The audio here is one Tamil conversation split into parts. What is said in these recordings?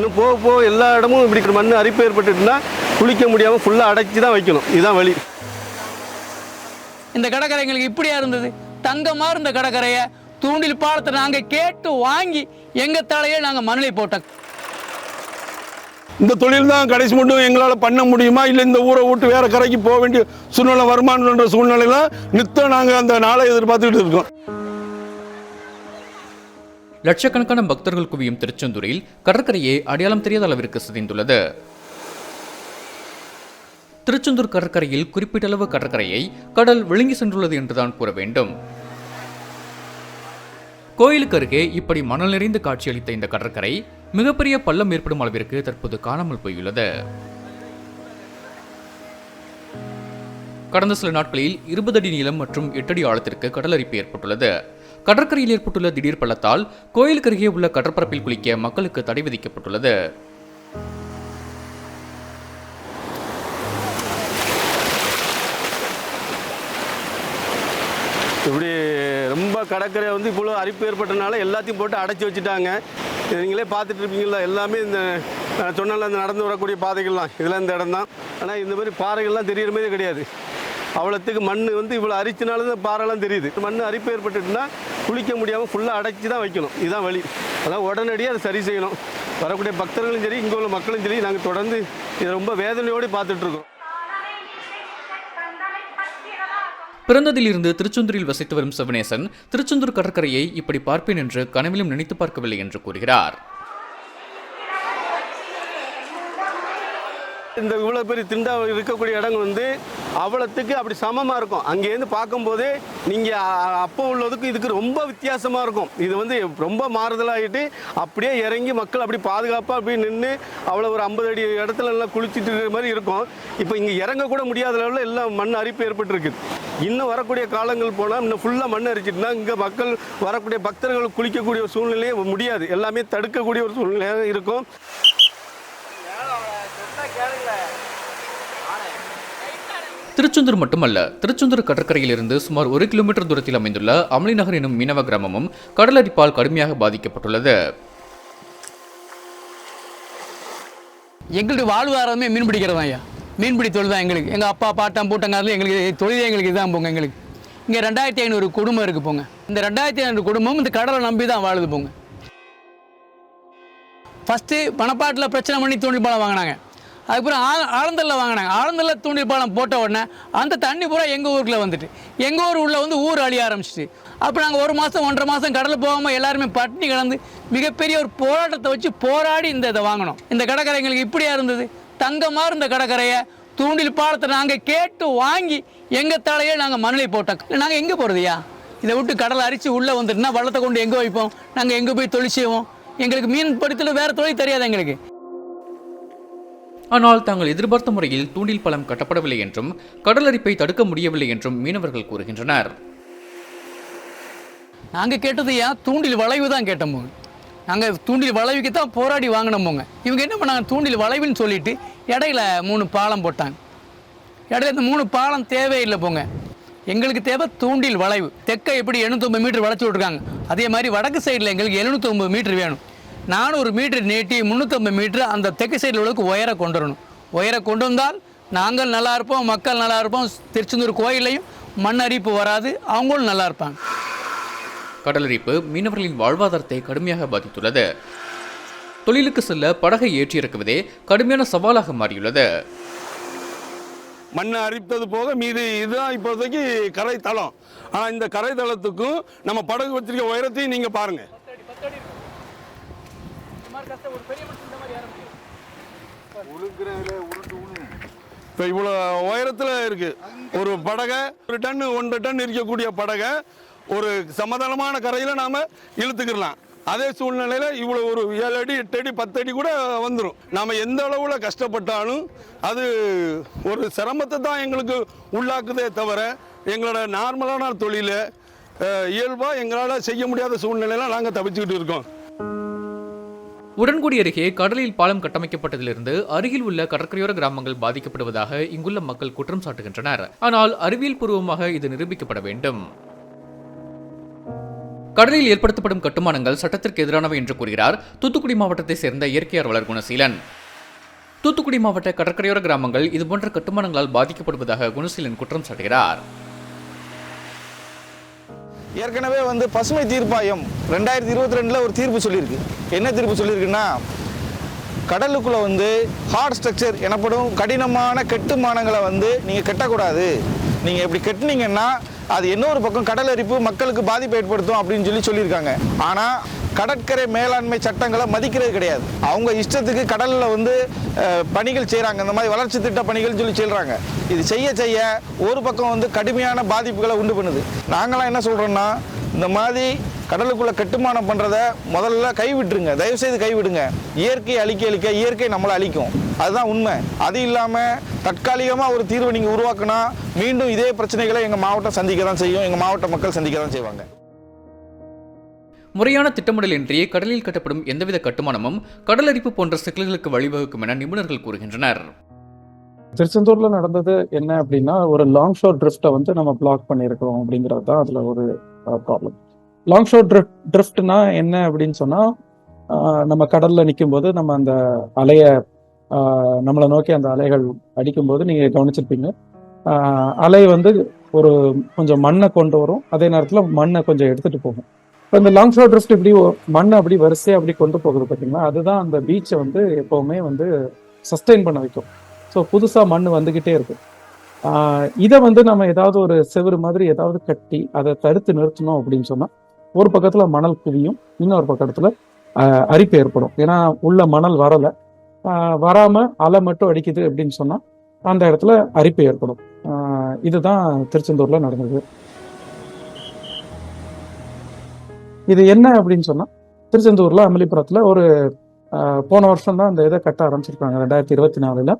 இன்னும் போக போக எல்லா இடமும் இப்படி மண் அரிப்பு ஏற்பட்டுட்டுனா குளிக்க முடியாமல் ஃபுல்லாக அடைச்சி தான் வைக்கணும். இதுதான் வழி. இந்த கடற்கரை எங்களுக்கு இப்படியா இருந்தது? தங்கமா இருந்த கடற்கரையை தூண்டில் பாலத்தை நாங்க கேட்டு வாங்கி எங்க தலையே நாங்க மணலை போட்டோம். இந்த தொழில் தான் கடைசி மட்டும் எங்களால் பண்ண முடியுமா? இல்லை இந்த ஊரை விட்டு வேற கரைக்கு போக வேண்டிய சூழ்நிலை வருமானன்ற சூழ்நிலையில நித்தம் நாங்கள் அந்த நாளை எதிர்பார்த்துக்கிட்டு இருக்கோம். லட்சக்கணக்கான பக்தர்கள் குவியும் திருச்செந்தூரில் கடற்கரையே அடையாளம் தெரியாத அளவிற்கு சிதைந்துள்ளது. திருச்செந்தூர் கடற்கரையில் குறிப்பிட்ட அளவு கடற்கரையை கடல் விழுங்கி சென்றுள்ளது என்றுதான் கூற வேண்டும். கோயிலுக்கு அருகே இப்படி மணல் நிறைந்து காட்சியளித்த இந்த கடற்கரை மிகப்பெரிய பள்ளம் ஏற்படும் அளவிற்கு தற்போது காணாமல் போயுள்ளது. கடந்த சில நாட்களில் இருபது அடி நீளம் மற்றும் எட்டு அடி ஆழத்திற்கு கடலரிப்பு ஏற்பட்டுள்ளது. கடற்கரையில் ஏற்பட்டுள்ள திடீர் பள்ளத்தால் கோயிலுக்கு அருகே உள்ள கடற்பரப்பில் குளிக்க மக்களுக்கு தடை விதிக்கப்பட்டுள்ளது. இப்படி ரொம்ப கடற்கரை வந்து இவ்வளோ அரிப்பு ஏற்பட்டனால எல்லாத்தையும் போட்டு அடைச்சி வச்சுட்டாங்க. நீங்களே பார்த்துட்டு இருப்பீங்களா எல்லாமே இந்த சொன்னால அந்த நடந்து வரக்கூடிய பாதைகள்லாம் இதெல்லாம் இந்த இடம் தான் ஆனால் இந்த மாதிரி பாறைகள்லாம் தெரியிற மாதிரி கிடையாது. அவ்வளோத்துக்கு மண் வந்து இவ்வளோ அரிச்சினால தான் பாறைலாம் தெரியுது. மண் அரிப்பு ஏற்பட்டுட்டுனா குளிக்க முடியாமல் ஃபுல்லாக அடைச்சி தான் வைக்கணும். இதுதான் வழி. அதான் உடனடியாக அதை சரி செய்யணும். வரக்கூடிய பக்தர்களும் சரி இங்கே உள்ள மக்களும் சரி நாங்கள் தொடர்ந்து இதை ரொம்ப வேதனையோடு பார்த்துட்ருக்கோம் பிறந்ததிலிருந்து திருச்செந்தூரில் வசித்து வரும் சிவனேசன் திருச்செந்தூர் கடற்கரையை இப்படி பார்ப்பேன் என்று கனவிலும் நினைத்து பார்க்கவில்லை என்று கூறுகிறார். இந்த இவ்வளோ பெரிய திண்டா இருக்கக்கூடிய இடங்கள் வந்து அவ்வளோத்துக்கு அப்படி சமமாக இருக்கும். அங்கேருந்து பார்க்கும்போது நீங்கள் அப்போ உள்ளதுக்கும் இதுக்கு ரொம்ப வித்தியாசமாக இருக்கும். இது வந்து ரொம்ப மாறுதலாகிட்டு அப்படியே இறங்கி மக்கள் அப்படி பாதுகாப்பாக அப்படி நின்று அவ்வளோ ஒரு ஐம்பது அடி இடத்துல எல்லாம் குளிச்சுட்டு இருக்கிற மாதிரி இருக்கும். இப்போ இங்கே இறங்கக்கூட முடியாத லெவலில் எல்லாம் மண் அரிப்பு ஏற்பட்டிருக்கு. இன்னும் வரக்கூடிய காலங்கள் போனால் இன்னும் ஃபுல்லாக மண் அரிச்சிட்டுனா இங்கே மக்கள் வரக்கூடிய பக்தர்கள் குளிக்கக்கூடிய ஒரு சூழ்நிலையே முடியாது. எல்லாமே தடுக்கக்கூடிய ஒரு சூழ்நிலையாக இருக்கும். திருச்செந்தூர் மட்டுமல்ல திருச்செந்தூர் கடற்கரையிலிருந்து சுமார் ஒரு கிலோமீட்டர் தூரத்தில் அமைந்துள்ள அமளிநகர் எனும் மீனவ கிராமமும் கடலரிப்பால் கடுமையாக பாதிக்கப்பட்டுள்ளது. எங்களுடைய வாழ்வாதாரமே மீன் பிடிக்கிறது ஐயா? மீன்பிடி தொழில் தான் எங்களுக்கு. எங்கள் அப்பா பாட்டம் பூட்டங்காரில் எங்களுக்கு தொழிலே எங்களுக்கு இதான் போங்க எங்களுக்கு. இங்கே ரெண்டாயிரத்தி ஐநூறு குடும்பம் இருக்குது போங்க. இந்த ரெண்டாயிரத்தி ஐநூறு குடும்பம் இந்த கடலை நம்பி தான் வாழுது போங்க. ஃபஸ்ட்டு பணப்பாட்டில் பிரச்சனை பண்ணி தூண்டில் பழம் வாங்கினாங்க. அதுக்கப்புறம் ஆ ஆழந்தல்ல வாங்கினாங்க. ஆழந்தல்ல தூண்டில் பாலம் போட்ட உடனே அந்த தண்ணி பூரா எங்கள் ஊருக்குள்ளே வந்துட்டு. எங்கள் ஊர் உள்ள வந்து ஊர் அழிய ஆரம்பிச்சிட்டு. அப்போ நாங்கள் ஒரு மாதம் ஒன்றரை மாதம் கடலில் போகாமல் எல்லாருமே பட்டினி கிடந்து மிகப்பெரிய ஒரு போராட்டத்தை வச்சு போராடி இந்த இதை வாங்கினோம். இந்த கடற்கரை எங்களுக்கு இப்படியா இருந்தது? தங்கமாக இருந்த கடற்கரையை தூண்டில் பாலத்தை நாங்கள் கேட்டு வாங்கி எங்கள் தலையே நாங்கள் மணலை போட்டோம். நாங்கள் எங்கே போகிறதுயா இதை விட்டு கடலை அரிச்சு உள்ளே வந்துட்டுனா வள்ளத்தை கொண்டு எங்கே வைப்போம்? நாங்கள் எங்கே போய் தொழில் செய்வோம்? எங்களுக்கு மீன் பிடித்தல வேறு தொழில் தெரியாது எங்களுக்கு. ஆனால் தாங்கள் எதிர்பார்த்த முறையில் தூண்டில் பழம் கட்டப்படவில்லை என்றும் கடலரிப்பை தடுக்க முடியவில்லை என்றும் மீனவர்கள் கூறுகின்றனர். நாங்கள் கேட்டது ஏன்? தூண்டில் வளைவு தான் கேட்டோம் நாங்கள் தூண்டில் வளைவுக்கு தான் போராடி வாங்கினோமோங்க இவங்க என்ன பண்ணாங்க? தூண்டில் வளைவுன்னு சொல்லிட்டு இடையில மூணு பாலம் போட்டாங்க. இடையில இந்த மூணு பாலம் தேவையில்லை போங்க. எங்களுக்கு தேவை தூண்டில் வளைவு. தெற்க எப்படி எழுநூத்தொம்பது மீட்டர் வளைச்சி விட்ருக்காங்க அதே மாதிரி வடக்கு சைடில் எங்களுக்கு எழுநூத்தொம்பது மீட்டர் வேணும். நானூறு மீட்டர் நீட்டி முந்நூற்றம்பது மீட்டர் அந்த தெற்கு சைடில் உள்ளக்கு உயர கொண்டு வரணும். உயர கொண்டு வந்தால் நாங்கள் நல்லா இருப்போம் மக்கள் நல்லா இருப்போம். திருச்செந்தூர் கோயிலையும் மண் அரிப்பு வராது அவங்களும் நல்லா இருப்பாங்க. கடலரிப்பு மீனவர்களின் வாழ்வாதாரத்தை கடுமையாக பாதித்துள்ளது. தொழிலுக்கு செல்ல படகை ஏற்றி இறக்குவதே கடுமையான சவாலாக மாறியுள்ளது. மண்ணை அரித்தது போக மீது இதுதான் இப்போதைக்கு கரை தளம் ஆனால் இந்த கரை தளத்துக்கும் நம்ம படகு வச்சிருக்க உயரத்தையும் நீங்கள் இப்போ இவ்வளோ உயரத்தில் இருக்கு. ஒரு படகை ஒரு டன் ஒன்றரை டன் இருக்கக்கூடிய படகை ஒரு சமதளமான கரையில் நாம் இழுத்துக்கிடலாம். அதே சூழ்நிலையில் இவ்வளோ ஒரு ஏழு அடி எட்டு அடி பத்து அடி கூட வந்துடும் நாம் எந்த அளவில் கஷ்டப்பட்டாலும் அது ஒரு சிரமத்தை தான் எங்களுக்கு உள்ளாக்குதே தவிர எங்களோட நார்மலான தொழிலை இயல்பாக எங்களால் செய்ய முடியாத சூழ்நிலையில நாங்கள் தவிச்சுக்கிட்டு இருக்கோம். உடன்குடி அருகே கடலில் பாலம் கட்டமைக்கப்பட்டதிலிருந்து அருகில் உள்ள கடற்கரையோர கிராமங்கள் பாதிக்கப்படுவதாக இங்குள்ள மக்கள் குற்றம் சாட்டுகின்றனர். ஆனால் அறிவியல் பூர்வமாக இது நிரூபிக்கப்பட வேண்டும். கடலில் ஏற்படுத்தப்படும் கட்டுமானங்கள் சட்டத்திற்கு எதிரானவை என்று கூறுகிறார் தூத்துக்குடி மாவட்டத்தை சேர்ந்த இயற்கை ஆர்வலர் குணசீலன். தூத்துக்குடி மாவட்ட கடற்கரையோர கிராமங்கள் இதுபோன்ற கட்டுமானங்களால் பாதிக்கப்படுவதாக குணசீலன் குற்றம் சாட்டுகிறார். ஏற்கனவே வந்து பசுமை தீர்ப்பாயம் ரெண்டாயிரத்தி இருபத்தி ரெண்டில் ஒரு தீர்ப்பு சொல்லியிருக்கு. என்ன தீர்ப்பு சொல்லியிருக்குன்னா கடலுக்குள்ளே வந்து ஹார்ட் ஸ்ட்ரக்சர் எனப்படும் கடினமான கட்டுமானங்களை வந்து நீங்கள் கட்டக்கூடாது. நீங்கள் இப்படி கட்டினீங்கன்னா அது இன்னொரு பக்கம் கடல் அரிப்பு மக்களுக்கு பாதிப்பு ஏற்படுத்தும் அப்படின்னு சொல்லி சொல்லியிருக்காங்க. ஆனால் கடற்கரை மேலாண்மை சட்டங்களை மதிக்கிறது கிடையாது. அவங்க இஷ்டத்துக்கு கடலில் வந்து பணிகள் செய்கிறாங்க இந்த மாதிரி வளர்ச்சி திட்ட பணிகள் சொல்லி செல்கிறாங்க இது செய்ய செய்ய ஒரு பக்கம் வந்து கடுமையான பாதிப்புகளை உண்டு பண்ணுது. நாங்களாம் என்ன சொல்கிறோன்னா இந்த மாதிரி கடலுக்குள்ள கட்டுமானம் பண்ணுறத முதல்ல கைவிட்டுருங்க. தயவுசெய்து கைவிடுங்க. இயற்கை அழிக்க அழிக்க இயற்கை நம்மளை அழிக்கும். அதுதான் உண்மை. அது இல்லாமல் தற்காலிகமாக ஒரு தீர்வை நீங்கள் உருவாக்குனா மீண்டும் இதே பிரச்சனைகளை எங்கள் மாவட்டம் சந்திக்க தான் செய்யும். எங்கள் மாவட்ட மக்கள் சந்திக்க தான் செய்வாங்க. முறையான திட்டமிடலின்றியே கடலில் கட்டப்படும் எந்தவித கட்டுமானமும் கடலரிப்பு போன்ற சிக்கல்களுக்கு வழிவகுக்கும் என நிபுணர்கள் கூறுகின்றனர். திருச்செந்தூர்ல நடந்தது என்ன அப்படின்னா ஒரு லாங் ஷோர் ட்ரிஃப்டை வந்து நம்ம பிளாக் பண்ணியிருக்கிறோம் அப்படிங்கிறது தான் அதுல ஒரு ப்ராப்ளம் லாங் ஷோர் ட்ரிஃப்ட் ட்ரிஃப்ட்னா என்ன அப்படின்னு சொன்னா நம்ம கடல்ல நிற்கும் போது நம்ம அந்த அலைய ஆஹ் நம்மளை நோக்கி அந்த அலைகள் அடிக்கும்போது நீங்க கவனிச்சிருப்பீங்க. அலை வந்து ஒரு கொஞ்சம் மண்ணை கொண்டு வரும். அதே நேரத்துல மண்ணை கொஞ்சம் எடுத்துட்டு போகும். இப்போ இந்த லாங் ஷோர் ட்ரிஃப்ட் இப்படி மண் மண்ணை அப்படி வரிசையாக அப்படி கொண்டு போகுது பார்த்தீங்களா அதுதான் அந்த பீச்சை வந்து எப்போவுமே வந்து சஸ்டெயின் பண்ண வைக்கும். ஸோ புதுசாக மண் வந்துக்கிட்டே இருக்கும் இதை வந்து நம்ம ஏதாவது ஒரு செவுரு மாதிரி ஏதாவது கட்டி அதை தடுத்து நிறுத்தணும் அப்படின்னு சொன்னால் ஒரு பக்கத்தில் மணல் குவியும் இன்னொரு பக்கத்தில் அரிப்பு ஏற்படும். ஏன்னா உள்ள மணல் வரலை. வராமல் அலை மட்டும் அடிக்குது அப்படின்னு சொன்னால் அந்த இடத்துல அரிப்பு ஏற்படும். இதுதான் திருச்செந்தூரில் நடந்தது. இது என்ன அப்படின்னு சொன்னால் திருச்செந்தூரில் அமளிப்புறத்தில் ஒரு போன வருஷம் தான் அந்த இதை கட்ட ஆரம்பிச்சிருக்காங்க. ரெண்டாயிரத்தி இருபத்தி நாலுல.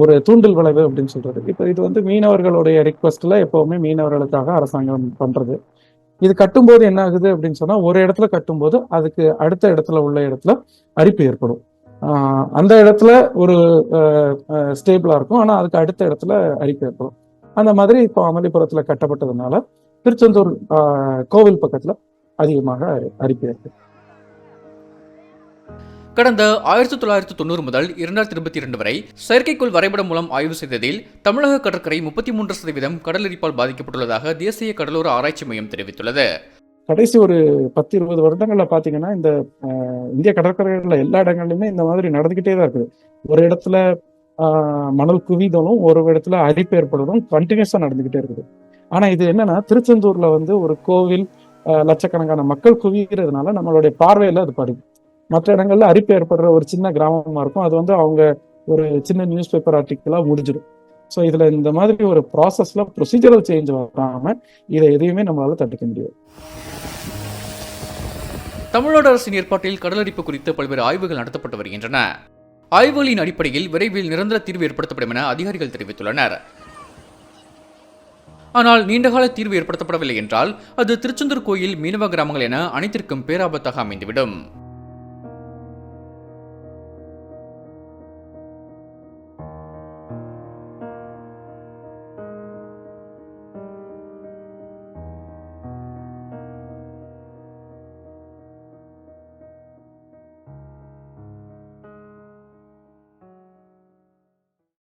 ஒரு தூண்டில் விளைவு அப்படின்னு சொல்றது. இப்போ இது வந்து மீனவர்களுடைய ரிக்வஸ்ட்ல எப்போவுமே மீனவர்களுக்காக அரசாங்கம் பண்றது. இது கட்டும்போது என்ன ஆகுது அப்படின்னு சொன்னால் ஒரு இடத்துல கட்டும்போது அதுக்கு அடுத்த இடத்துல உள்ள இடத்துல அரிப்பு ஏற்படும். அந்த இடத்துல ஒரு ஸ்டேபிளா இருக்கும். ஆனால் அதுக்கு அடுத்த இடத்துல அரிப்பு ஏற்படும். அந்த மாதிரி இப்போ அமளிபுரத்துல கட்டப்பட்டதுனால திருச்செந்தூர் கோவில் பக்கத்தில் அதிகமாக ஏற்படும் கடந்த ஆயிரத்தி தொள்ளாயிரத்தி தொண்ணூறு முதல் இரண்டாயிரத்தி இருபத்தி இரண்டு வரை செயற்கைக்கோள் வரைபடம் மூலம் ஆய்வு செய்ததில் தமிழக கடற்கரை முப்பத்தி மூன்று சதவீதம் கடலரிப்பால் பாதிக்கப்பட்டுள்ளதாக தேசிய கடலோர ஆராய்ச்சி மையம் தெரிவித்துள்ளது. கடைசி ஒரு பத்து இருபது வருடங்கள்ல பாத்தீங்கன்னா இந்த இந்திய கடற்கரைகள்ல எல்லா இடங்கள்லயுமே இந்த மாதிரி நடந்துகிட்டே தான் இருக்குது. ஒரு இடத்துல ஆஹ், மணல் குவிதலும் ஒரு இடத்துல அரிப்பு ஏற்படுறதும் கண்டினியூஸா நடந்துகிட்டே இருக்குது. ஆனா இது என்னன்னா திருச்செந்தூர்ல வந்து ஒரு கோவில் லட்சக்கணக்கான மக்கள் குவிகிறதுனால நம்மளுடைய பார்வையில அது படுது. மற்ற இடங்கள்ல அரிப்பு ஏற்படுற ஒரு சின்ன கிராமமா இருக்கும். அது வந்து அவங்க ஒரு சின்ன நியூஸ் பேப்பர் ஆர்டிக்கலா முடிஞ்சிடும். ஸோ இதுல இந்த மாதிரி ஒரு ப்ராசஸ்ல ப்ரொசீஜரல் சேஞ்ச் வராம இதை எதையுமே நம்மளால தடுக்க முடியாது. தமிழ்நாடு அரசின் ஏற்பாட்டில் கடலடிப்பு குறித்து பல்வேறு ஆய்வுகள் நடத்தப்பட்டு வருகின்றன. ஆய்வுகளின் அடிப்படையில் விரைவில் நிரந்தர தீர்வு ஏற்படுத்தப்படும் என அதிகாரிகள் தெரிவித்துள்ளனர். ஆனால் நீண்டகால தீர்வு ஏற்படுத்தப்படவில்லை என்றால் அது திருச்செந்தூர் கோயில் மீனவ கிராமங்கள் என அனைத்திற்கும் பேராபத்தாக அமைந்துவிடும்.